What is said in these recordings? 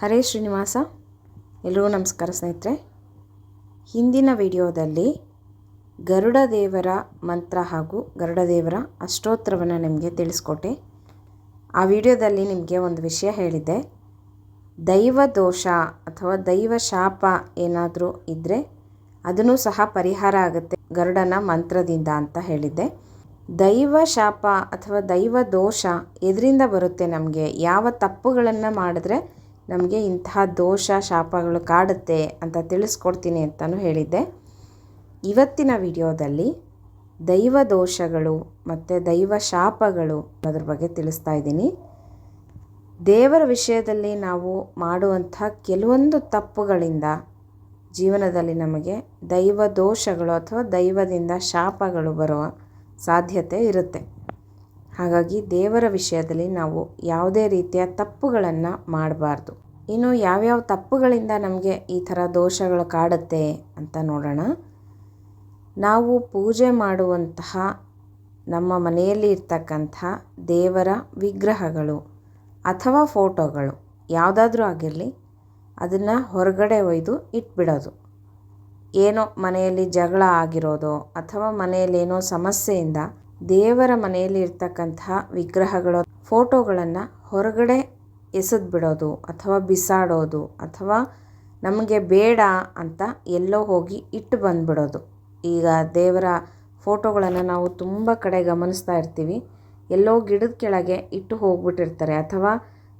ಹರೇ ಶ್ರೀನಿವಾಸ, ಎಲ್ರಿಗೂ ನಮಸ್ಕಾರ ಸ್ನೇಹಿತರೆ. ಹಿಂದಿನ ವಿಡಿಯೋದಲ್ಲಿ ಗರುಡ ದೇವರ ಮಂತ್ರ ಹಾಗೂ ಗರುಡ ದೇವರ ಅಷ್ಟೋತ್ತರವನ್ನು ನಿಮಗೆ ತಿಳಿಸ್ಕೊಟ್ಟೆ. ಆ ವಿಡಿಯೋದಲ್ಲಿ ನಿಮಗೆ ಒಂದು ವಿಷಯ ಹೇಳಿದ್ದೆ. ದೈವ ದೋಷ ಅಥವಾ ದೈವ ಶಾಪ ಏನಾದರೂ ಇದ್ದರೆ ಅದನ್ನು ಸಹ ಪರಿಹಾರ ಆಗುತ್ತೆ ಗರುಡನ ಮಂತ್ರದಿಂದ ಅಂತ ಹೇಳಿದ್ದೆ. ದೈವ ಶಾಪ ಅಥವಾ ದೈವ ದೋಷ ಎದರಿಂದ ಬರುತ್ತೆ ನಮಗೆ. ಯಾವ ತಪ್ಪುಗಳನ್ನು ಮಾಡಿದ್ರೆ ನಮಗೆ ಇಂತಹ ದೋಷ, ಶಾಪಗಳು ಕಾಡುತ್ತೆ ಅಂತ ತಿಳಿಸ್ಕೊಡ್ತೀನಿ ಅಂತಲೂ ಹೇಳಿದ್ದೆ. ಇವತ್ತಿನ ವಿಡಿಯೋದಲ್ಲಿ ದೈವ ದೋಷಗಳು ಮತ್ತು ದೈವ ಶಾಪಗಳು ಅದ್ರ ಬಗ್ಗೆ ತಿಳಿಸ್ತಾ ಇದ್ದೀನಿ. ದೇವರ ವಿಷಯದಲ್ಲಿ ನಾವು ಮಾಡುವಂಥ ಕೆಲವೊಂದು ತಪ್ಪುಗಳಿಂದ ಜೀವನದಲ್ಲಿ ನಮಗೆ ದೈವ ದೋಷಗಳು ಅಥವಾ ದೈವದಿಂದ ಶಾಪಗಳು ಬರುವ ಸಾಧ್ಯತೆ ಇರುತ್ತೆ. ಹಾಗಾಗಿ ದೇವರ ವಿಷಯದಲ್ಲಿ ನಾವು ಯಾವುದೇ ರೀತಿಯ ತಪ್ಪುಗಳನ್ನು ಮಾಡಬಾರ್ದು. ಇನ್ನು ಯಾವ್ಯಾವ ತಪ್ಪುಗಳಿಂದ ನಮಗೆ ಈ ಥರ ದೋಷಗಳು ಕಾಡುತ್ತೆ ಅಂತ ನೋಡೋಣ. ನಾವು ಪೂಜೆ ಮಾಡುವಂತಹ ನಮ್ಮ ಮನೆಯಲ್ಲಿ ಇರ್ತಕ್ಕಂಥ ದೇವರ ವಿಗ್ರಹಗಳು ಅಥವಾ ಫೋಟೋಗಳು ಯಾವುದಾದ್ರೂ ಆಗಿರಲಿ ಅದನ್ನು ಹೊರಗಡೆ ಒಯ್ದು ಇಟ್ಬಿಡೋದು. ಏನೋ ಮನೆಯಲ್ಲಿ ಜಗಳ ಆಗಿರೋದೋ ಅಥವಾ ಮನೆಯಲ್ಲೇನೋ ಸಮಸ್ಯೆಯಿಂದ ದೇವರ ಮನೆಯಲ್ಲಿ ಇರ್ತಕ್ಕಂತಹ ವಿಗ್ರಹಗಳು, ಫೋಟೋಗಳನ್ನು ಹೊರಗಡೆ ಎಸೆದು ಬಿಡೋದು ಅಥವಾ ಬಿಸಾಡೋದು ಅಥವಾ ನಮಗೆ ಬೇಡ ಅಂತ ಎಲ್ಲೋ ಹೋಗಿ ಇಟ್ಟು ಬಂದುಬಿಡೋದು. ಈಗ ದೇವರ ಫೋಟೋಗಳನ್ನು ನಾವು ತುಂಬ ಕಡೆ ಗಮನಿಸ್ತಾ ಇರ್ತೀವಿ. ಎಲ್ಲೋ ಗಿಡದ ಕೆಳಗೆ ಇಟ್ಟು ಹೋಗ್ಬಿಟ್ಟಿರ್ತಾರೆ ಅಥವಾ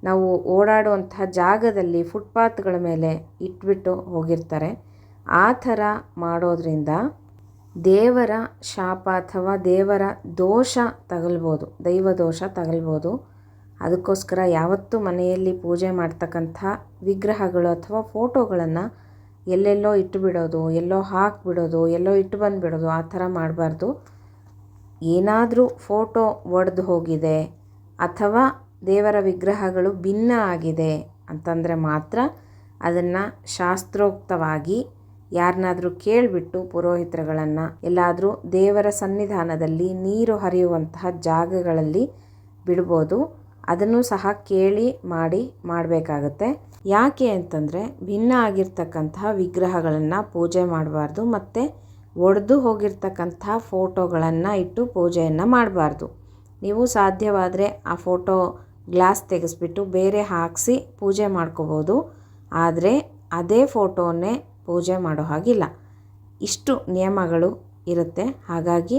ನಾವು ಓಡಾಡುವಂತಹ ಜಾಗದಲ್ಲಿ ಫುಟ್ಪಾತ್ಗಳ ಮೇಲೆ ಇಟ್ಬಿಟ್ಟು ಹೋಗಿರ್ತಾರೆ. ಆ ಥರ ಮಾಡೋದ್ರಿಂದ ದೇವರ ಶಾಪ ಅಥವಾ ದೇವರ ದೋಷ ತಗಲ್ಬೋದು, ದೈವ ದೋಷ ತಗಲ್ಬೋದು. ಅದಕ್ಕೋಸ್ಕರ ಯಾವತ್ತೂ ಮನೆಯಲ್ಲಿ ಪೂಜೆ ಮಾಡ್ತಕ್ಕಂಥ ವಿಗ್ರಹಗಳು ಅಥವಾ ಫೋಟೋಗಳನ್ನು ಎಲ್ಲೆಲ್ಲೋ ಇಟ್ಟುಬಿಡೋದು, ಎಲ್ಲೋ ಹಾಕಿಬಿಡೋದು, ಎಲ್ಲೋ ಇಟ್ಟು ಬಂದುಬಿಡೋದು ಆ ಥರ ಮಾಡಬಾರ್ದು. ಏನಾದರೂ ಫೋಟೋ ಒಡೆದು ಹೋಗಿದೆ ಅಥವಾ ದೇವರ ವಿಗ್ರಹಗಳು ಭಿನ್ನ ಆಗಿದೆ ಅಂತಂದರೆ ಮಾತ್ರ ಅದನ್ನು ಶಾಸ್ತ್ರೋಕ್ತವಾಗಿ ಯಾರನ್ನಾದರೂ ಕೇಳಿಬಿಟ್ಟು ಪುರೋಹಿತರುಗಳನ್ನು, ಎಲ್ಲಾದರೂ ದೇವರ ಸನ್ನಿಧಾನದಲ್ಲಿ ನೀರು ಹರಿಯುವಂತಹ ಜಾಗಗಳಲ್ಲಿ ಬಿಡ್ಬೋದು. ಅದನ್ನು ಸಹ ಕೇಳಿ ಮಾಡಿ ಮಾಡಬೇಕಾಗತ್ತೆ. ಯಾಕೆ ಅಂತಂದರೆ, ಭಿನ್ನ ಆಗಿರ್ತಕ್ಕಂತಹ ವಿಗ್ರಹಗಳನ್ನು ಪೂಜೆ ಮಾಡಬಾರ್ದು ಮತ್ತು ಒಡೆದು ಹೋಗಿರ್ತಕ್ಕಂಥ ಫೋಟೋಗಳನ್ನು ಇಟ್ಟು ಪೂಜೆಯನ್ನು ಮಾಡಬಾರ್ದು. ನೀವು ಸಾಧ್ಯವಾದರೆ ಆ ಫೋಟೋ ಗ್ಲಾಸ್ ತೆಗೆಸ್ಬಿಟ್ಟು ಬೇರೆ ಹಾಕಿಸಿ ಪೂಜೆ ಮಾಡ್ಕೋಬೋದು. ಆದರೆ ಅದೇ ಫೋಟೋನೇ ಪೂಜೆ ಮಾಡೋ ಹಾಗಿಲ್ಲ. ಇಷ್ಟು ನಿಯಮಗಳು ಇರುತ್ತೆ. ಹಾಗಾಗಿ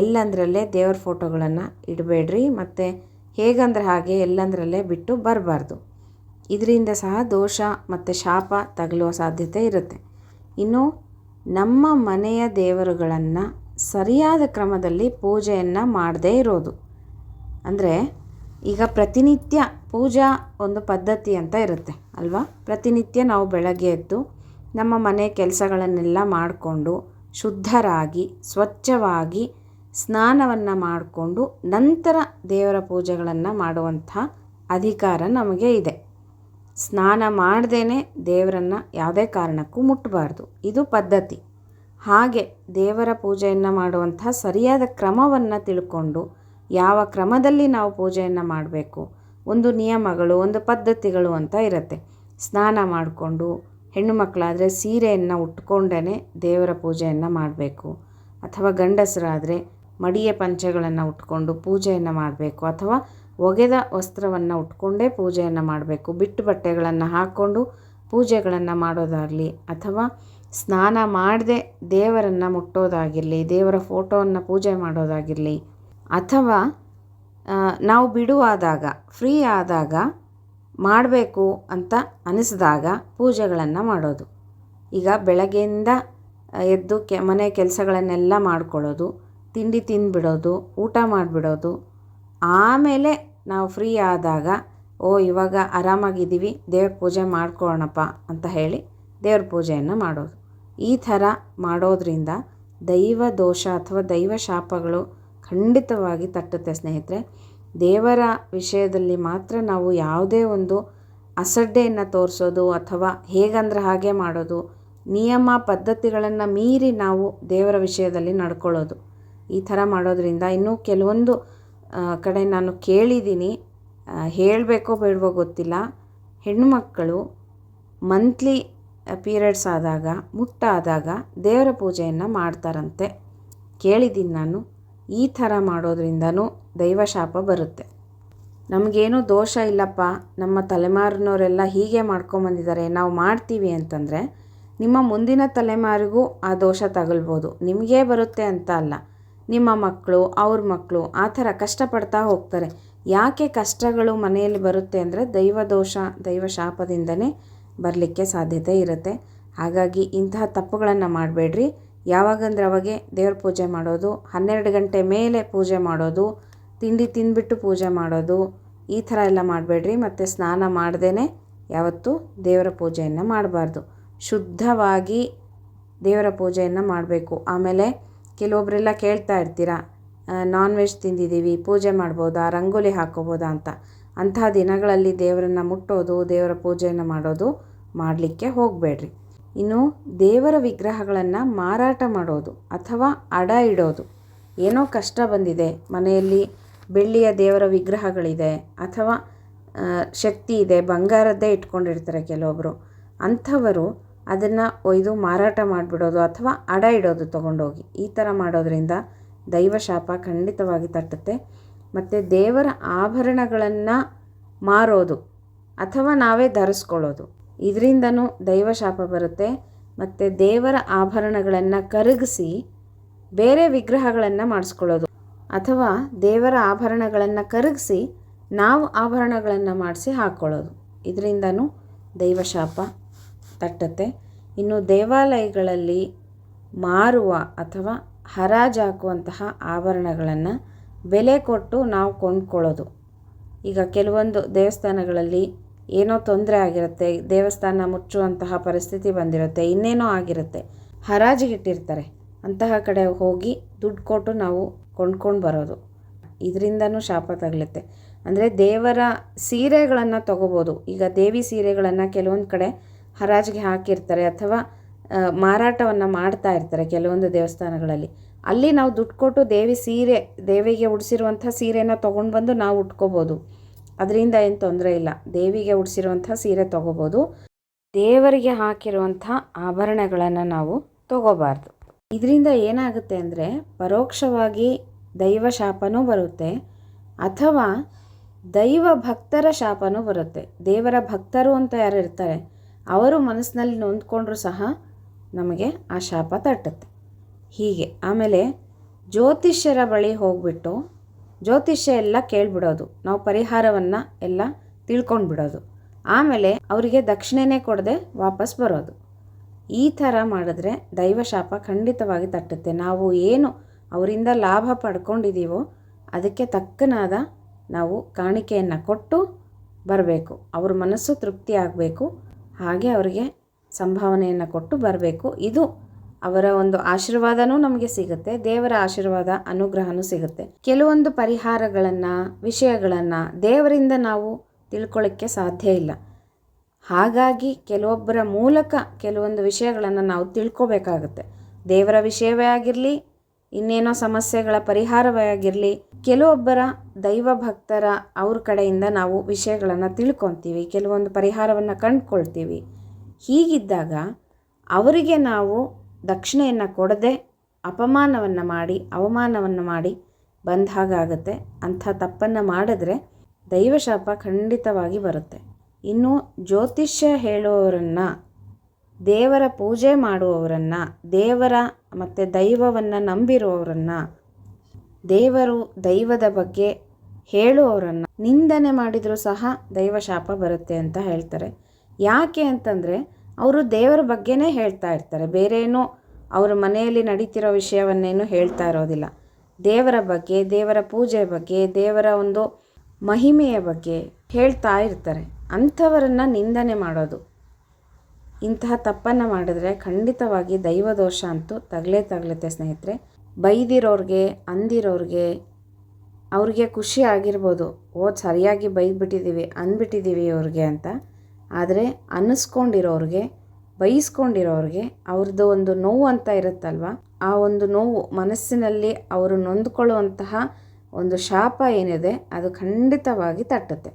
ಎಲ್ಲಂದ್ರಲ್ಲೇ ದೇವ್ರ ಫೋಟೋಗಳನ್ನು ಇಡಬೇಡ್ರಿ. ಮತ್ತು ಹೇಗಂದ್ರೆ ಹಾಗೆ ಎಲ್ಲಂದ್ರಲ್ಲೇ ಬಿಟ್ಟು ಬರಬಾರ್ದು. ಇದರಿಂದ ಸಹ ದೋಷ ಮತ್ತು ಶಾಪ ತಗಲುವ ಸಾಧ್ಯತೆ ಇರುತ್ತೆ. ಇನ್ನು ನಮ್ಮ ಮನೆಯ ದೇವರುಗಳನ್ನು ಸರಿಯಾದ ಕ್ರಮದಲ್ಲಿ ಪೂಜೆಯನ್ನು ಮಾಡದೇ ಇರೋದು. ಅಂದರೆ ಈಗ ಪ್ರತಿನಿತ್ಯ ಪೂಜಾ ಒಂದು ಪದ್ಧತಿ ಅಂತ ಇರುತ್ತೆ, ಅಲ್ವಾ? ಪ್ರತಿನಿತ್ಯ ನಾವು ಬೆಳಗ್ಗೆ ಎದ್ದು ನಮ್ಮ ಮನೆ ಕೆಲಸಗಳನ್ನೆಲ್ಲ ಮಾಡಿಕೊಂಡು ಶುದ್ಧರಾಗಿ, ಸ್ವಚ್ಛವಾಗಿ ಸ್ನಾನವನ್ನು ಮಾಡಿಕೊಂಡು ನಂತರ ದೇವರ ಪೂಜೆಗಳನ್ನು ಮಾಡುವಂಥ ಅಧಿಕಾರ ನಮಗೆ ಇದೆ. ಸ್ನಾನ ಮಾಡ್ದೇ ದೇವರನ್ನು ಯಾವುದೇ ಕಾರಣಕ್ಕೂ ಮುಟ್ಟಬಾರ್ದು ಇದು ಪದ್ಧತಿ. ಹಾಗೆ ದೇವರ ಪೂಜೆಯನ್ನು ಮಾಡುವಂಥ ಸರಿಯಾದ ಕ್ರಮವನ್ನು ತಿಳ್ಕೊಂಡು ಯಾವ ಕ್ರಮದಲ್ಲಿ ನಾವು ಪೂಜೆಯನ್ನು ಮಾಡಬೇಕು, ಒಂದು ನಿಯಮಗಳು, ಒಂದು ಪದ್ಧತಿಗಳು ಅಂತ ಇರುತ್ತೆ. ಸ್ನಾನ ಮಾಡಿಕೊಂಡು ಹೆಣ್ಣು ಮಕ್ಕಳಾದರೆ ಸೀರೆಯನ್ನು ಉಟ್ಕೊಂಡೇ ದೇವರ ಪೂಜೆಯನ್ನು ಮಾಡಬೇಕು. ಅಥವಾ ಗಂಡಸರಾದರೆ ಮಡಿಯ ಪಂಚಗಳನ್ನು ಉಟ್ಕೊಂಡು ಪೂಜೆಯನ್ನು ಮಾಡಬೇಕು. ಅಥವಾ ಒಗೆದ ವಸ್ತ್ರವನ್ನು ಉಟ್ಕೊಂಡೇ ಪೂಜೆಯನ್ನು ಮಾಡಬೇಕು. ಬಿಟ್ಟು ಬಟ್ಟೆಗಳನ್ನು ಹಾಕ್ಕೊಂಡು ಪೂಜೆಗಳನ್ನು ಮಾಡೋದಾಗಲಿ ಅಥವಾ ಸ್ನಾನ ಮಾಡದೆ ದೇವರನ್ನು ಮುಟ್ಟೋದಾಗಿರಲಿ, ದೇವರ ಫೋಟೋವನ್ನು ಪೂಜೆ ಮಾಡೋದಾಗಿರಲಿ ಅಥವಾ ನಾವು ಬಿಡುವಾದಾಗ, ಫ್ರೀ ಆದಾಗ ಮಾಡಬೇಕು ಅಂತ ಅನಿಸಿದಾಗ ಪೂಜೆಗಳನ್ನು ಮಾಡೋದು. ಈಗ ಬೆಳಗ್ಗೆಯಿಂದ ಎದ್ದು ಕೆ, ಮನೆ ಕೆಲಸಗಳನ್ನೆಲ್ಲ ಮಾಡ್ಕೊಳ್ಳೋದು, ತಿಂಡಿ ತಿಂದುಬಿಡೋದು, ಊಟ ಮಾಡಿಬಿಡೋದು. ಆಮೇಲೆ ನಾವು ಫ್ರೀ ಆದಾಗ, ಓ, ಇವಾಗ ಆರಾಮಾಗಿದ್ದೀವಿ, ದೇವ್ರ ಪೂಜೆ ಮಾಡ್ಕೊಳ್ಳೋಣಪ್ಪ ಅಂತ ಹೇಳಿ ದೇವ್ರ ಪೂಜೆಯನ್ನು ಮಾಡೋದು. ಈ ಥರ ಮಾಡೋದ್ರಿಂದ ದೈವ ದೋಷ ಅಥವಾ ದೈವ ಶಾಪಗಳು ಖಂಡಿತವಾಗಿ ತಟ್ಟುತ್ತೆ ಸ್ನೇಹಿತರೆ. ದೇವರ ವಿಷಯದಲ್ಲಿ ಮಾತ್ರ ನಾವು ಯಾವುದೇ ಒಂದು ಅಸಡ್ಡೆಯನ್ನು ತೋರಿಸೋದು ಅಥವಾ ಹೇಗಂದ್ರೆ ಹಾಗೆ ಮಾಡೋದು, ನಿಯಮ ಪದ್ಧತಿಗಳನ್ನು ಮೀರಿ ನಾವು ದೇವರ ವಿಷಯದಲ್ಲಿ ನಡ್ಕೊಳ್ಳೋದು. ಈ ಥರ ಮಾಡೋದ್ರಿಂದ ಇನ್ನೂ ಕೆಲವೊಂದು ಕಡೆ ನಾನು ಕೇಳಿದ್ದೀನಿ. ಹೇಳಬೇಕೋ ಬೇಡವೋ ಗೊತ್ತಿಲ್ಲ. ಹೆಣ್ಣುಮಕ್ಕಳು ಮಂತ್ಲಿ ಪೀರಿಯಡ್ಸ್ ಆದಾಗ, ಮುಟ್ಟಾದಾಗ ದೇವರ ಪೂಜೆಯನ್ನು ಮಾಡ್ತಾರಂತೆ. ಕೇಳಿದ್ದೀನಿ ನಾನು. ಈ ಥರ ಮಾಡೋದ್ರಿಂದನೂ ದೈವಶಾಪ ಬರುತ್ತೆ. ನಮಗೇನು ದೋಷ ಇಲ್ಲಪ್ಪ, ನಮ್ಮ ತಲೆಮಾರಿನವರೆಲ್ಲ ಹೀಗೆ ಮಾಡ್ಕೊಂಬಂದಿದ್ದಾರೆ, ನಾವು ಮಾಡ್ತೀವಿ ಅಂತಂದರೆ ನಿಮ್ಮ ಮುಂದಿನ ತಲೆಮಾರಿಗೂ ಆ ದೋಷ ತಗಲ್ಬೋದು. ನಿಮಗೇ ಬರುತ್ತೆ ಅಂತ ಅಲ್ಲ. ನಿಮ್ಮ ಮಕ್ಕಳು, ಅವ್ರ ಮಕ್ಕಳು ಆ ಥರ ಕಷ್ಟಪಡ್ತಾ ಹೋಗ್ತಾರೆ. ಯಾಕೆ ಕಷ್ಟಗಳು ಮನೆಯಲ್ಲಿ ಬರುತ್ತೆ ಅಂದರೆ ದೈವ ದೋಷ, ದೈವ ಶಾಪದಿಂದನೇ ಬರಲಿಕ್ಕೆ ಸಾಧ್ಯತೆ ಇರುತ್ತೆ. ಹಾಗಾಗಿ ಇಂತಹ ತಪ್ಪುಗಳನ್ನು ಮಾಡಬೇಡ್ರಿ. ಯಾವಾಗಂದ್ರೆ ಅವಾಗೆ ದೇವ್ರ ಪೂಜೆ ಮಾಡೋದು, ಹನ್ನೆರಡು ಗಂಟೆ ಮೇಲೆ ಪೂಜೆ ಮಾಡೋದು, ತಿಂಡಿ ತಿಂದ್ಬಿಟ್ಟು ಪೂಜೆ ಮಾಡೋದು, ಈ ಥರ ಎಲ್ಲ ಮಾಡಬೇಡ್ರಿ. ಮತ್ತು ಸ್ನಾನ ಮಾಡ್ದೇ ಯಾವತ್ತೂ ದೇವರ ಪೂಜೆಯನ್ನು ಮಾಡಬಾರ್ದು. ಶುದ್ಧವಾಗಿ ದೇವರ ಪೂಜೆಯನ್ನು ಮಾಡಬೇಕು. ಆಮೇಲೆ ಕೆಲವೊಬ್ಬರೆಲ್ಲ ಕೇಳ್ತಾ ಇರ್ತೀರ ನಾನ್ ವೆಜ್ ತಿಂದಿದ್ದೀವಿ, ಪೂಜೆ ಮಾಡ್ಬೋದಾ, ರಂಗೋಲಿ ಹಾಕೋಬೋದಾ ಅಂತ. ಅಂಥ ದಿನಗಳಲ್ಲಿ ದೇವರನ್ನು ಮುಟ್ಟೋದು, ದೇವರ ಪೂಜೆಯನ್ನು ಮಾಡೋದು ಮಾಡಲಿಕ್ಕೆ ಹೋಗಬೇಡ್ರಿ. ಇನ್ನು ದೇವರ ವಿಗ್ರಹಗಳನ್ನು ಮಾರಾಟ ಮಾಡೋದು ಅಥವಾ ಅಡ ಇಡೋದು. ಏನೋ ಕಷ್ಟ ಬಂದಿದೆ. ಮನೆಯಲ್ಲಿ ಬೆಳ್ಳಿಯ ದೇವರ ವಿಗ್ರಹಗಳಿದೆ ಅಥವಾ ಶಕ್ತಿ ಇದೆ, ಬಂಗಾರದ್ದೇ ಇಟ್ಕೊಂಡಿರ್ತಾರೆ ಕೆಲವೊಬ್ಬರು ಅಂಥವರು ಅದನ್ನು ಒಯ್ದು ಮಾರಾಟ ಮಾಡಿಬಿಡೋದು ಅಥವಾ ಅಡ ಇಡೋದು ತೊಗೊಂಡೋಗಿ. ಈ ಥರ ಮಾಡೋದ್ರಿಂದ ದೈವಶಾಪ ಖಂಡಿತವಾಗಿ ತಟ್ಟುತ್ತೆ. ಮತ್ತು ದೇವರ ಆಭರಣಗಳನ್ನು ಮಾರೋದು ಅಥವಾ ನಾವೇ ಧರಿಸ್ಕೊಳ್ಳೋದು. ಇದರಿಂದನೂ ದೈವಶಾಪ ಬರುತ್ತೆ. ಮತ್ತು ದೇವರ ಆಭರಣಗಳನ್ನು ಕರಗಿಸಿ ಬೇರೆ ವಿಗ್ರಹಗಳನ್ನು ಮಾಡಿಸ್ಕೊಳ್ಳೋದು. ಅಥವಾ ದೇವರ ಆಭರಣಗಳನ್ನು ಕರಗಿಸಿ ನಾವು ಆಭರಣಗಳನ್ನು ಮಾಡಿಸಿ ಹಾಕ್ಕೊಳ್ಳೋದು ಇದರಿಂದನೂ ದೈವಶಾಪ ತಟ್ಟುತ್ತೆ. ಇನ್ನು ದೇವಾಲಯಗಳಲ್ಲಿ ಮಾರುವ ಅಥವಾ ಹರಾಜು ಹಾಕುವಂತಹ ಆಭರಣಗಳನ್ನು ಬೆಲೆ ಕೊಟ್ಟು ನಾವು ಕೊಂಡ್ಕೊಳ್ಳೋದು. ಈಗ ಕೆಲವೊಂದು ದೇವಸ್ಥಾನಗಳಲ್ಲಿ ಏನೋ ತೊಂದರೆ ಆಗಿರುತ್ತೆ, ದೇವಸ್ಥಾನ ಮುಚ್ಚುವಂತಹ ಪರಿಸ್ಥಿತಿ ಬಂದಿರುತ್ತೆ, ಇನ್ನೇನೋ ಆಗಿರುತ್ತೆ. ಹರಾಜಿಗಿಟ್ಟಿರ್ತಾರೆ ಅಂತಹ ಕಡೆ ಹೋಗಿ ದುಡ್ಡು ಕೊಟ್ಟು ನಾವು ಕೊಂಡ್ಕೊಂಡು ಬರೋದು. ಇದರಿಂದನೂ ಶಾಪ ತಗಲುತ್ತೆ. ಅಂದರೆ ದೇವರ ಸೀರೆಗಳನ್ನು ತಗೋಬೋದು. ಈಗ ದೇವಿ ಸೀರೆಗಳನ್ನು ಕೆಲವೊಂದು ಕಡೆ ಹರಾಜಿಗೆ ಹಾಕಿರ್ತಾರೆ ಅಥವಾ ಮಾರಾಟವನ್ನು ಮಾಡ್ತಾ ಇರ್ತಾರೆ ಕೆಲವೊಂದು ದೇವಸ್ಥಾನಗಳಲ್ಲಿ. ಅಲ್ಲಿ ನಾವು ದುಡ್ಡು ಕೊಟ್ಟು ದೇವಿ ಸೀರೆ, ದೇವಿಗೆ ಉಡಿಸಿರುವಂಥ ಸೀರೆನ ತೊಗೊಂಡು ಬಂದು ನಾವು ಉಟ್ಕೋಬೋದು. ಅದರಿಂದ ಏನು ತೊಂದರೆ ಇಲ್ಲ. ದೇವಿಗೆ ಉಡಿಸಿರುವಂಥ ಸೀರೆ ತೊಗೋಬೋದು. ದೇವರಿಗೆ ಹಾಕಿರುವಂಥ ಆಭರಣಗಳನ್ನು ನಾವು ತಗೋಬಾರ್ದು. ಇದರಿಂದ ಏನಾಗುತ್ತೆ ಅಂದರೆ ಪರೋಕ್ಷವಾಗಿ ದೈವ ಶಾಪನೂ ಬರುತ್ತೆ ಅಥವಾ ದೈವ ಭಕ್ತರ ಶಾಪನೂ ಬರುತ್ತೆ. ದೇವರ ಭಕ್ತರು ಅಂತ ಯಾರು ಇರ್ತಾರೆ, ಅವರು ಮನಸ್ಸಿನಲ್ಲಿ ನೊಂದ್ಕೊಂಡ್ರೂ ಸಹ ನಮಗೆ ಆ ಶಾಪ ತಟ್ಟುತ್ತೆ. ಹೀಗೆ. ಆಮೇಲೆ ಜ್ಯೋತಿಷ್ಯರ ಬಳಿ ಹೋಗ್ಬಿಟ್ಟು ಜ್ಯೋತಿಷ್ಯ ಎಲ್ಲ ಕೇಳಿಬಿಡೋದು. ನಾವು ಪರಿಹಾರವನ್ನು ಎಲ್ಲ ತಿಳ್ಕೊಂಡು ಬಿಡೋದು ಆಮೇಲೆ ಅವರಿಗೆ ದಕ್ಷಿಣೆನೇ ಕೊಡದೆ ವಾಪಸ್ ಬರೋದು. ಈ ಥರ ಮಾಡಿದ್ರೆ ದೈವಶಾಪ ಖಂಡಿತವಾಗಿ ತಟ್ಟುತ್ತೆ. ನಾವು ಏನು ಅವರಿಂದ ಲಾಭ ಪಡ್ಕೊಂಡಿದ್ದೀವೋ ಅದಕ್ಕೆ ತಕ್ಕನಾದ ನಾವು ಕಾಣಿಕೆಯನ್ನು ಕೊಟ್ಟು ಬರಬೇಕು. ಅವ್ರ ಮನಸ್ಸು ತೃಪ್ತಿ ಆಗಬೇಕು. ಹಾಗೆ ಅವರಿಗೆ ಸಂಭಾವನೆಯನ್ನು ಕೊಟ್ಟು ಬರಬೇಕು. ಇದು ಅವರ ಒಂದು ಆಶೀರ್ವಾದನೂ ನಮಗೆ ಸಿಗುತ್ತೆ, ದೇವರ ಆಶೀರ್ವಾದ ಅನುಗ್ರಹನೂ ಸಿಗುತ್ತೆ. ಕೆಲವೊಂದು ಪರಿಹಾರಗಳನ್ನು, ವಿಷಯಗಳನ್ನು ದೇವರಿಂದ ನಾವು ತಿಳ್ಕೊಳ್ಳೋಕ್ಕೆ ಸಾಧ್ಯ ಇಲ್ಲ. ಹಾಗಾಗಿ ಕೆಲವೊಬ್ಬರ ಮೂಲಕ ಕೆಲವೊಂದು ವಿಷಯಗಳನ್ನು ನಾವು ತಿಳ್ಕೊಬೇಕಾಗುತ್ತೆ. ದೇವರ ವಿಷಯವೇ ಆಗಿರಲಿ, ಇನ್ನೇನೋ ಸಮಸ್ಯೆಗಳ ಪರಿಹಾರವೇ ಆಗಿರಲಿ, ಕೆಲವೊಬ್ಬರ ದೈವ ಭಕ್ತರ ಅವ್ರ ಕಡೆಯಿಂದ ನಾವು ವಿಷಯಗಳನ್ನು ತಿಳ್ಕೊತೀವಿ, ಕೆಲವೊಂದು ಪರಿಹಾರವನ್ನು ಕಂಡುಕೊಳ್ತೀವಿ. ಹೀಗಿದ್ದಾಗ ಅವರಿಗೆ ನಾವು ದಕ್ಷಿಣೆಯನ್ನು ಕೊಡದೆ ಅಪಮಾನವನ್ನು ಮಾಡಿ, ಅವಮಾನವನ್ನು ಮಾಡಿ ಬಂದ ಹಾಗಾಗುತ್ತೆ. ಅಂಥ ತಪ್ಪನ್ನು ಮಾಡಿದ್ರೆ ದೈವಶಾಪ ಖಂಡಿತವಾಗಿ ಬರುತ್ತೆ. ಇನ್ನು ಜ್ಯೋತಿಷ್ಯ ಹೇಳುವವರನ್ನು, ದೇವರ ಪೂಜೆ ಮಾಡುವವರನ್ನು, ದೇವರ ಮತ್ತು ದೈವವನ್ನು ನಂಬಿರುವವರನ್ನು, ದೇವರು ದೈವದ ಬಗ್ಗೆ ಹೇಳುವವರನ್ನು ನಿಂದನೆ ಮಾಡಿದರೂ ಸಹ ದೈವಶಾಪ ಬರುತ್ತೆ ಅಂತ ಹೇಳ್ತಾರೆ. ಯಾಕೆ ಅಂತಂದರೆ ಅವರು ದೇವರ ಬಗ್ಗೆನೇ ಹೇಳ್ತಾ ಇರ್ತಾರೆ. ಬೇರೇನು ಅವರ ಮನೆಯಲ್ಲಿ ನಡೀತಿರೋ ವಿಷಯವನ್ನೇನು ಹೇಳ್ತಾ ಇರೋದಿಲ್ಲ. ದೇವರ ಬಗ್ಗೆ, ದೇವರ ಪೂಜೆ ಬಗ್ಗೆ, ದೇವರ ಒಂದು ಮಹಿಮೆಯ ಬಗ್ಗೆ ಹೇಳ್ತಾ ಇರ್ತಾರೆ. ಅಂಥವರನ್ನು ನಿಂದನೆ ಮಾಡೋದು. ಇಂತಹ ತಪ್ಪನ್ನು ಮಾಡಿದ್ರೆ ಖಂಡಿತವಾಗಿ ದೈವದೋಷ ಅಂತೂ ತಗಲೇ ತಗಲುತ್ತೆ ಸ್ನೇಹಿತರೆ. ಬೈದಿರೋರಿಗೆ, ಅಂದಿರೋರಿಗೆ ಅವ್ರಿಗೆ ಖುಷಿ ಆಗಿರ್ಬೋದು. ಓ, ಸರಿಯಾಗಿ ಬೈದ್ಬಿಟ್ಟಿದ್ದೀವಿ, ಅಂದ್ಬಿಟ್ಟಿದ್ದೀವಿ ಅವ್ರಿಗೆ ಅಂತ. ಆದರೆ ಅನ್ನಿಸ್ಕೊಂಡಿರೋರಿಗೆ, ಬೈಸ್ಕೊಂಡಿರೋರಿಗೆ ಅವ್ರದ್ದು ಒಂದು ನೋವು ಅಂತ ಇರುತ್ತಲ್ವ? ಆ ಒಂದು ನೋವು ಮನಸ್ಸಿನಲ್ಲಿ ಅವರು ನೊಂದ್ಕೊಳ್ಳುವಂತಹ ಒಂದು ಶಾಪ ಏನಿದೆ, ಅದು ಖಂಡಿತವಾಗಿ ತಟ್ಟುತ್ತೆ.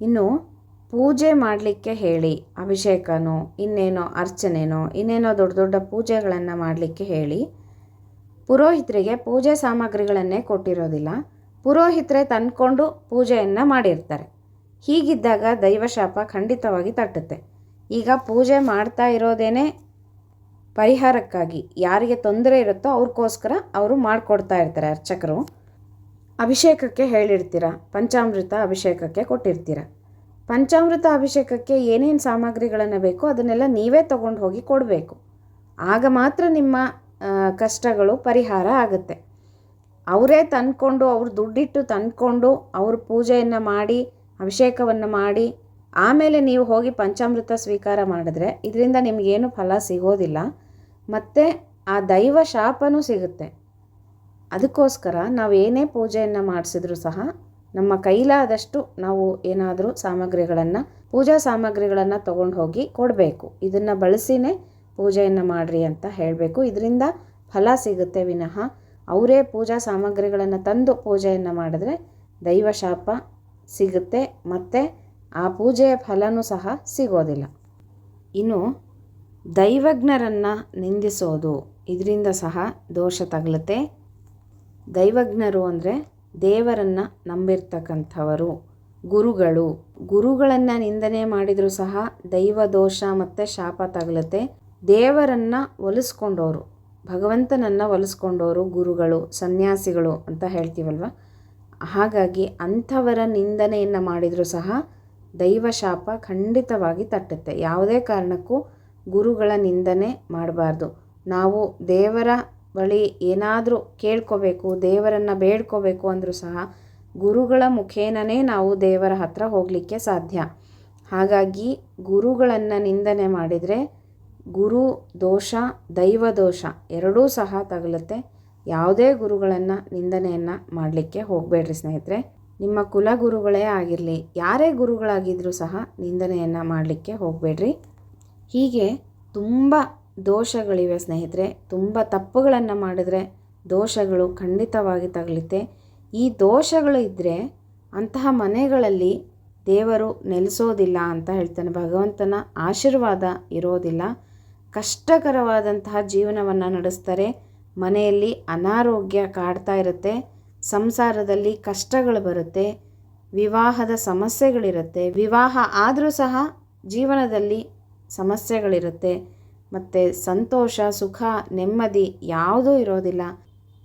ಇನ್ನು ಪೂಜೆ ಮಾಡಲಿಕ್ಕೆ ಹೇಳಿ, ಅಭಿಷೇಕನೋ, ಇನ್ನೇನೋ ಅರ್ಚನೆನೋ, ಇನ್ನೇನೋ ದೊಡ್ಡ ದೊಡ್ಡ ಪೂಜೆಗಳನ್ನು ಮಾಡಲಿಕ್ಕೆ ಹೇಳಿ, ಪುರೋಹಿತರಿಗೆ ಪೂಜೆ ಸಾಮಗ್ರಿಗಳನ್ನೇ ಕೊಟ್ಟಿರೋದಿಲ್ಲ. ಪುರೋಹಿತರೇ ತಂದ್ಕೊಂಡು ಪೂಜೆಯನ್ನು ಮಾಡಿರ್ತಾರೆ. ಹೀಗಿದ್ದಾಗ ದೈವಶಾಪ ಖಂಡಿತವಾಗಿ ತಟ್ಟುತ್ತೆ. ಈಗ ಪೂಜೆ ಮಾಡ್ತಾ ಇರೋದೇನೆ ಪರಿಹಾರಕ್ಕಾಗಿ. ಯಾರಿಗೆ ತೊಂದರೆ ಇರುತ್ತೋ ಅವ್ರಿಗೋಸ್ಕರ ಅವರು ಮಾಡಿಕೊಡ್ತಾ ಇರ್ತಾರೆ ಅರ್ಚಕರು. ಅಭಿಷೇಕಕ್ಕೆ ಹೇಳಿರ್ತೀರ? ಪಂಚಾಮೃತ ಅಭಿಷೇಕಕ್ಕೆ ಕೊಟ್ಟಿರ್ತೀರ? ಪಂಚಾಮೃತ ಅಭಿಷೇಕಕ್ಕೆ ಏನೇನು ಸಾಮಗ್ರಿಗಳನ್ನು ಬೇಕೋ ಅದನ್ನೆಲ್ಲ ನೀವೇ ತೊಗೊಂಡು ಹೋಗಿ ಕೊಡಬೇಕು. ಆಗ ಮಾತ್ರ ನಿಮ್ಮ ಕಷ್ಟಗಳು ಪರಿಹಾರ ಆಗುತ್ತೆ. ಅವರೇ ತಂದ್ಕೊಂಡು, ಅವ್ರು ದುಡ್ಡಿಟ್ಟು ತಂದ್ಕೊಂಡು, ಅವ್ರ ಪೂಜೆಯನ್ನು ಮಾಡಿ ಅಭಿಷೇಕವನ್ನು ಮಾಡಿ ಆಮೇಲೆ ನೀವು ಹೋಗಿ ಪಂಚಾಮೃತ ಸ್ವೀಕಾರ ಮಾಡಿದ್ರೆ ಇದರಿಂದ ನಿಮಗೇನು ಫಲ ಸಿಗೋದಿಲ್ಲ. ಮತ್ತು ಆ ದೈವ ಶಾಪನೂ ಸಿಗುತ್ತೆ. ಅದಕ್ಕೋಸ್ಕರ ನಾವು ಏನೇ ಪೂಜೆಯನ್ನು ಮಾಡಿಸಿದ್ರೂ ಸಹ ನಮ್ಮ ಕೈಲಾದಷ್ಟು ನಾವು ಏನಾದರೂ ಸಾಮಗ್ರಿಗಳನ್ನು, ಪೂಜಾ ಸಾಮಗ್ರಿಗಳನ್ನು ತೊಗೊಂಡು ಹೋಗಿ ಕೊಡಬೇಕು. ಇದನ್ನು ಬಳಸಿನೇ ಪೂಜೆಯನ್ನು ಮಾಡಿರಿ ಅಂತ ಹೇಳಬೇಕು. ಇದರಿಂದ ಫಲ ಸಿಗುತ್ತೆ ವಿನಃ. ಅವರೇ ಪೂಜಾ ಸಾಮಗ್ರಿಗಳನ್ನು ತಂದು ಪೂಜೆಯನ್ನು ಮಾಡಿದ್ರೆ ದೈವ ಶಾಪ ಸಿಗುತ್ತೆ, ಮತ್ತು ಆ ಪೂಜೆಯ ಫಲನೂ ಸಹ ಸಿಗೋದಿಲ್ಲ. ಇನ್ನು ದೈವಜ್ಞರನ್ನು ನಿಂದಿಸೋದು, ಇದರಿಂದ ಸಹ ದೋಷ ತಗಲುತ್ತೆ. ದೈವಜ್ಞರು ಅಂದರೆ ದೇವರನ್ನು ನಂಬಿರ್ತಕ್ಕಂಥವರು, ಗುರುಗಳು. ಗುರುಗಳನ್ನು ನಿಂದನೆ ಮಾಡಿದರೂ ಸಹ ದೈವ ದೋಷ ಮತ್ತು ಶಾಪ ತಗಲುತ್ತೆ. ದೇವರನ್ನು ಒಲಿಸ್ಕೊಂಡವರು ಭಗವಂತನನ್ನು ಒಲಿಸ್ಕೊಂಡವರು ಗುರುಗಳು, ಸನ್ಯಾಸಿಗಳು ಅಂತ ಹೇಳ್ತೀವಲ್ವ? ಹಾಗಾಗಿ ಅಂಥವರ ನಿಂದನೆಯನ್ನು ಮಾಡಿದರೂ ಸಹ ದೈವಶಾಪ ಖಂಡಿತವಾಗಿ ತಟ್ಟುತ್ತೆ. ಯಾವುದೇ ಕಾರಣಕ್ಕೂ ಗುರುಗಳ ನಿಂದನೆ ಮಾಡಬಾರ್ದು. ನಾವು ದೇವರ ಬಳಿ ಏನಾದರೂ ಕೇಳ್ಕೋಬೇಕು, ದೇವರನ್ನು ಬೇಡ್ಕೋಬೇಕು ಅಂದರೂ ಸಹ ಗುರುಗಳ ಮುಖೇನನೇ ನಾವು ದೇವರ ಹತ್ರ ಹೋಗಲಿಕ್ಕೆ ಸಾಧ್ಯ. ಹಾಗಾಗಿ ಗುರುಗಳನ್ನು ನಿಂದನೆ ಮಾಡಿದರೆ ಗುರು ದೋಷ, ದೈವ ದೋಷ ಎರಡೂ ಸಹ ತಗಲುತ್ತೆ. ಯಾವುದೇ ಗುರುಗಳನ್ನು ನಿಂದನೆಯನ್ನು ಮಾಡಲಿಕ್ಕೆ ಹೋಗಬೇಡ್ರಿ ಸ್ನೇಹಿತರೆ. ನಿಮ್ಮ ಕುಲಗುರುಗಳೇ ಆಗಿರಲಿ, ಯಾರೇ ಗುರುಗಳಾಗಿದ್ದರೂ ಸಹ ನಿಂದನೆಯನ್ನು ಮಾಡಲಿಕ್ಕೆ ಹೋಗಬೇಡ್ರಿ. ಹೀಗೆ ತುಂಬ ದೋಷಗಳಿವೆ ಸ್ನೇಹಿತರೆ. ತುಂಬ ತಪ್ಪುಗಳನ್ನು ಮಾಡಿದರೆ ದೋಷಗಳು ಖಂಡಿತವಾಗಿ ತಗಲುತ್ತೆ. ಈ ದೋಷಗಳು ಇದ್ದರೆ ಅಂತಹ ಮನೆಗಳಲ್ಲಿ ದೇವರು ನೆಲೆಸೋದಿಲ್ಲ ಅಂತ ಹೇಳ್ತಾನೆ. ಭಗವಂತನ ಆಶೀರ್ವಾದ ಇರೋದಿಲ್ಲ. ಕಷ್ಟಕರವಾದಂತಹ ಜೀವನವನ್ನು ನಡೆಸ್ತಾರೆ. ಮನೆಯಲ್ಲಿ ಅನಾರೋಗ್ಯ ಕಾಡ್ತಾ ಇರುತ್ತೆ, ಸಂಸಾರದಲ್ಲಿ ಕಷ್ಟಗಳು ಬರುತ್ತೆ, ವಿವಾಹದ ಸಮಸ್ಯೆಗಳಿರುತ್ತೆ, ವಿವಾಹ ಆದರೂ ಸಹ ಜೀವನದಲ್ಲಿ ಸಮಸ್ಯೆಗಳಿರುತ್ತೆ, ಮತ್ತು ಸಂತೋಷ, ಸುಖ, ನೆಮ್ಮದಿ ಯಾವುದೂ ಇರೋದಿಲ್ಲ.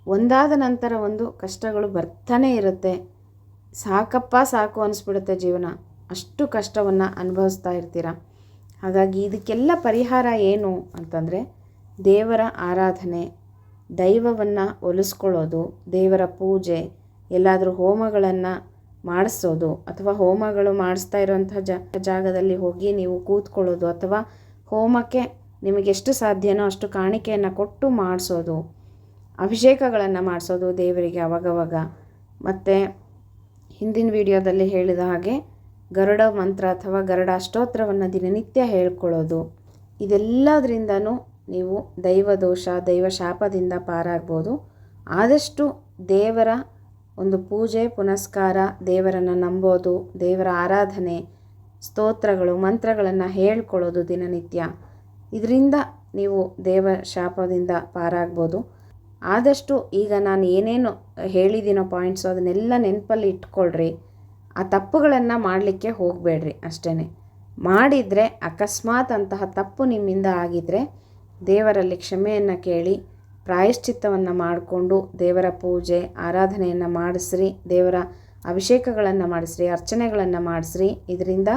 ಒಂದಾದ ನಂತರ ಒಂದು ಕಷ್ಟಗಳು ಬರ್ತಾನೆ ಇರುತ್ತೆ. ಸಾಕಪ್ಪ ಸಾಕು ಅನಿಸ್ಬಿಡುತ್ತೆ ಜೀವನ. ಅಷ್ಟು ಕಷ್ಟವನ್ನು ಅನುಭವಿಸ್ತಾ ಇರ್ತೀರ? ಹಾಗಾಗಿ ಇದಕ್ಕೆಲ್ಲ ಪರಿಹಾರ ಏನು ಅಂತಂದರೆ ದೇವರ ಆರಾಧನೆ ದೈವವನ್ನು ಒಲಿಸ್ಕೊಳ್ಳೋದು, ದೇವರ ಪೂಜೆ, ಎಲ್ಲಾದರೂ ಹೋಮಗಳನ್ನು ಮಾಡಿಸೋದು ಅಥವಾ ಹೋಮಗಳು ಮಾಡಿಸ್ತಾ ಇರುವಂಥ ಜಾ, ಜಾಗದಲ್ಲಿ ಹೋಗಿ ನೀವು ಕೂತ್ಕೊಳ್ಳೋದು ಅಥವಾ ಹೋಮಕ್ಕೆ ನಿಮಗೆಷ್ಟು ಸಾಧ್ಯನೋ ಅಷ್ಟು ಕಾಣಿಕೆಯನ್ನು ಕೊಟ್ಟು ಮಾಡಿಸೋದು, ಅಭಿಷೇಕಗಳನ್ನು ಮಾಡಿಸೋದು ದೇವರಿಗೆ ಅವಾಗವಾಗ. ಮತ್ತು ಹಿಂದಿನ ವಿಡಿಯೋದಲ್ಲಿ ಹೇಳಿದ ಹಾಗೆ ಗರುಡ ಮಂತ್ರ ಅಥವಾ ಗರುಡ ಅಷ್ಟೋತ್ರವನ್ನು ದಿನನಿತ್ಯ ಹೇಳ್ಕೊಳ್ಳೋದು. ಇದೆಲ್ಲದರಿಂದನೂ ನೀವು ದೈವ ದೋಷ, ದೈವ ಶಾಪದಿಂದ ಪಾರಾಗ್ಬೋದು. ಆದಷ್ಟು ದೇವರ ಒಂದು ಪೂಜೆ, ಪುನಸ್ಕಾರ, ದೇವರನ್ನು ನಂಬೋದು, ದೇವರ ಆರಾಧನೆ, ಸ್ತೋತ್ರಗಳು, ಮಂತ್ರಗಳನ್ನು ಹೇಳ್ಕೊಳ್ಳೋದು ದಿನನಿತ್ಯ. ಇದರಿಂದ ನೀವು ದೇವ ಶಾಪದಿಂದ ಪಾರಾಗ್ಬೋದು. ಆದಷ್ಟು ಈಗ ನಾನು ಏನೇನು ಹೇಳಿದ್ದೀನೋ ಪಾಯಿಂಟ್ಸು ಅದನ್ನೆಲ್ಲ ನೆನಪಲ್ಲಿ ಇಟ್ಕೊಳ್ರಿ. ಆ ತಪ್ಪುಗಳನ್ನು ಮಾಡಲಿಕ್ಕೆ ಹೋಗಬೇಡ್ರಿ ಅಷ್ಟೇ ಮಾಡಿದರೆ ಅಕಸ್ಮಾತ್ ಅಂತಹ ತಪ್ಪು ನಿಮ್ಮಿಂದ ಆಗಿದ್ದರೆ ದೇವರಲ್ಲಿ ಕ್ಷಮೆಯನ್ನು ಕೇಳಿ ಪ್ರಾಯಶ್ಚಿತ್ತವನ್ನು ಮಾಡಿಕೊಂಡು ದೇವರ ಪೂಜೆ, ಆರಾಧನೆಯನ್ನು ಮಾಡಿಸ್ರಿ, ದೇವರ ಅಭಿಷೇಕಗಳನ್ನು ಮಾಡಿಸ್ರಿ, ಅರ್ಚನೆಗಳನ್ನು ಮಾಡಿಸ್ರಿ, ಇದರಿಂದ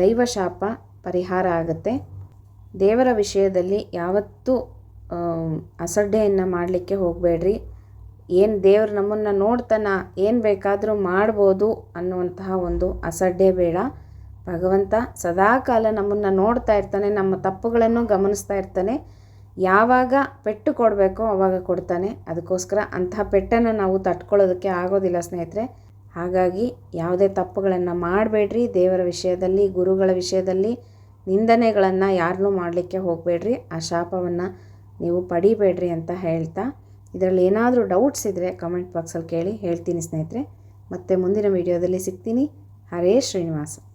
ದೈವಶಾಪ ಪರಿಹಾರ ಆಗುತ್ತೆ. ದೇವರ ವಿಷಯದಲ್ಲಿ ಯಾವತ್ತೂ ಅಸಡ್ಡೆಯನ್ನು ಮಾಡಲಿಕ್ಕೆ ಹೋಗಬೇಡ್ರಿ. ಏನು ದೇವರು ನಮ್ಮನ್ನು ನೋಡ್ತಾನ, ಏನು ಬೇಕಾದರೂ ಮಾಡ್ಬೋದು ಅನ್ನುವಂತಹ ಒಂದು ಅಸಡ್ಡೆ ಬೇಡ. ಭಗವಂತ ಸದಾಕಾಲ ನಮ್ಮನ್ನು ನೋಡ್ತಾ ಇರ್ತಾನೆ, ನಮ್ಮ ತಪ್ಪುಗಳನ್ನು ಗಮನಿಸ್ತಾ ಇರ್ತಾನೆ. ಯಾವಾಗ ಪೆಟ್ಟು ಕೊಡಬೇಕೋ ಅವಾಗ ಕೊಡ್ತಾನೆ. ಅದಕ್ಕೋಸ್ಕರ ಅಂತಹ ಪೆಟ್ಟನ್ನು ನಾವು ತಟ್ಕೊಳ್ಳೋದಕ್ಕೆ ಆಗೋದಿಲ್ಲ ಸ್ನೇಹಿತರೆ. ಹಾಗಾಗಿ ಯಾವುದೇ ತಪ್ಪುಗಳನ್ನು ಮಾಡಬೇಡ್ರಿ. ದೇವರ ವಿಷಯದಲ್ಲಿ, ಗುರುಗಳ ವಿಷಯದಲ್ಲಿ ನಿಂದನೆಗಳನ್ನು ಯಾರನ್ನೂ ಮಾಡಲಿಕ್ಕೆ ಹೋಗಬೇಡ್ರಿ. ಆ ಶಾಪವನ್ನು ನೀವು ಪಡಿಬೇಡ್ರಿ ಅಂತ ಹೇಳ್ತಾ. ಇದರಲ್ಲಿ ಏನಾದರೂ ಡೌಟ್ಸ್ ಇದ್ದರೆ ಕಮೆಂಟ್ ಬಾಕ್ಸಲ್ಲಿ ಕೇಳಿ ಹೇಳ್ತೀನಿ ಸ್ನೇಹಿತರೆ. ಮತ್ತೆ ಮುಂದಿನ ವೀಡಿಯೋದಲ್ಲಿ ಸಿಗ್ತೀನಿ. ಹರೇ ಶ್ರೀನಿವಾಸ.